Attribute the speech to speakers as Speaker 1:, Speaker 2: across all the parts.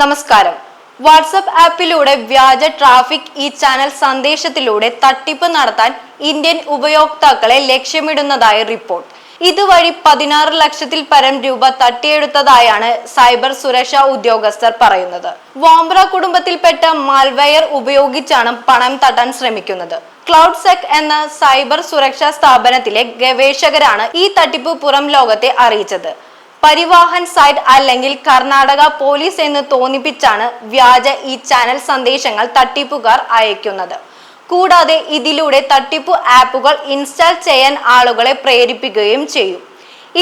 Speaker 1: നമസ്കാരം. വാട്സപ്പ് ആപ്പിലൂടെ വ്യാജ ട്രാഫിക് ഈ ചാനൽ സന്ദേശത്തിലൂടെ തട്ടിപ്പ് നടത്താൻ ഇന്ത്യൻ ഉപയോക്താക്കളെ ലക്ഷ്യമിടുന്നതായി റിപ്പോർട്ട്. ഇതുവഴി പതിനാറ് ലക്ഷത്തിൽ പരം രൂപ തട്ടിയെടുത്തതായാണ് സൈബർ സുരക്ഷാ ഉദ്യോഗസ്ഥർ പറയുന്നത്. വാംബ്ര കുടുംബത്തിൽപ്പെട്ട മാൽവെയർ ഉപയോഗിച്ചാണ് പണം തട്ടാൻ ശ്രമിക്കുന്നത്. ക്ലൗഡ് സെക് എന്ന സൈബർ സുരക്ഷാ സ്ഥാപനത്തിലെ ഗവേഷകരാണ് ഈ തട്ടിപ്പ് പുറം ലോകത്തെ അറിയിച്ചത്. പരിവാഹൻ സൈറ്റ് അല്ലെങ്കിൽ കർണാടക പോലീസ് എന്ന് തോന്നിപ്പിച്ചാണ് വ്യാജ ഈ ചാനൽ സന്ദേശങ്ങൾ തട്ടിപ്പുകാർ അയക്കുന്നത്. കൂടാതെ ഇതിലൂടെ തട്ടിപ്പ് ആപ്പുകൾ ഇൻസ്റ്റാൾ ചെയ്യാൻ ആളുകളെ പ്രേരിപ്പിക്കുകയും ചെയ്യും.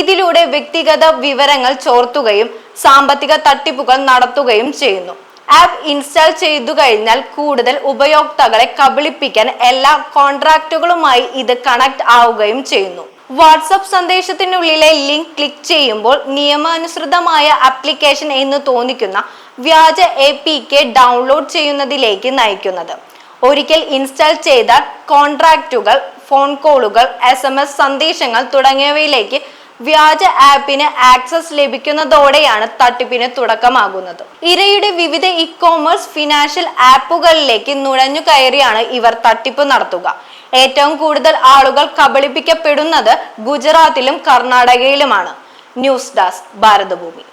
Speaker 1: ഇതിലൂടെ വ്യക്തിഗത വിവരങ്ങൾ ചോർത്തുകയും സാമ്പത്തിക തട്ടിപ്പുകൾ നടത്തുകയും ചെയ്യുന്നു. ആപ്പ് ഇൻസ്റ്റാൾ ചെയ്തു കഴിഞ്ഞാൽ കൂടുതൽ ഉപയോക്താക്കളെ കബളിപ്പിക്കാൻ എല്ലാ കോൺട്രാക്റ്റുകളുമായി ഇത് കണക്ട് ആവുകയും ചെയ്യുന്നു. വാട്സപ്പ് സന്ദേശത്തിനുള്ളിലെ ലിങ്ക് ക്ലിക്ക് ചെയ്യുമ്പോൾ നിയമാനുസൃതമായ ആപ്ലിക്കേഷൻ എന്ന് തോന്നിക്കുന്ന വ്യാജ എ പി കെ ഡൗൺലോഡ് ചെയ്യുന്നതിലേക്ക് നയിക്കുന്നത്. ഒരിക്കൽ ഇൻസ്റ്റാൾ ചെയ്ത കോൺട്രാക്റ്റുകൾ ഫോൺ കോളുകൾ എസ് എം എസ് സന്ദേശങ്ങൾ തുടങ്ങിയവയിലേക്ക് വ്യാജ ആപ്പിന് ആക്സസ് ലഭിക്കുന്നതോടെയാണ് തട്ടിപ്പിന് തുടക്കമാകുന്നത്. ഇരയുടെ വിവിധ ഇ കോമേഴ്സ് ഫിനാൻഷ്യൽ ആപ്പുകളിലേക്ക് നുഴഞ്ഞു കയറിയാണ് ഇവർ തട്ടിപ്പ് നടത്തുക. ഏറ്റവും കൂടുതൽ ആളുകൾ കബളിപ്പിക്കപ്പെടുന്നത് ഗുജറാത്തിലും കർണാടകയിലുമാണ്. News desk Bharathabhoomi.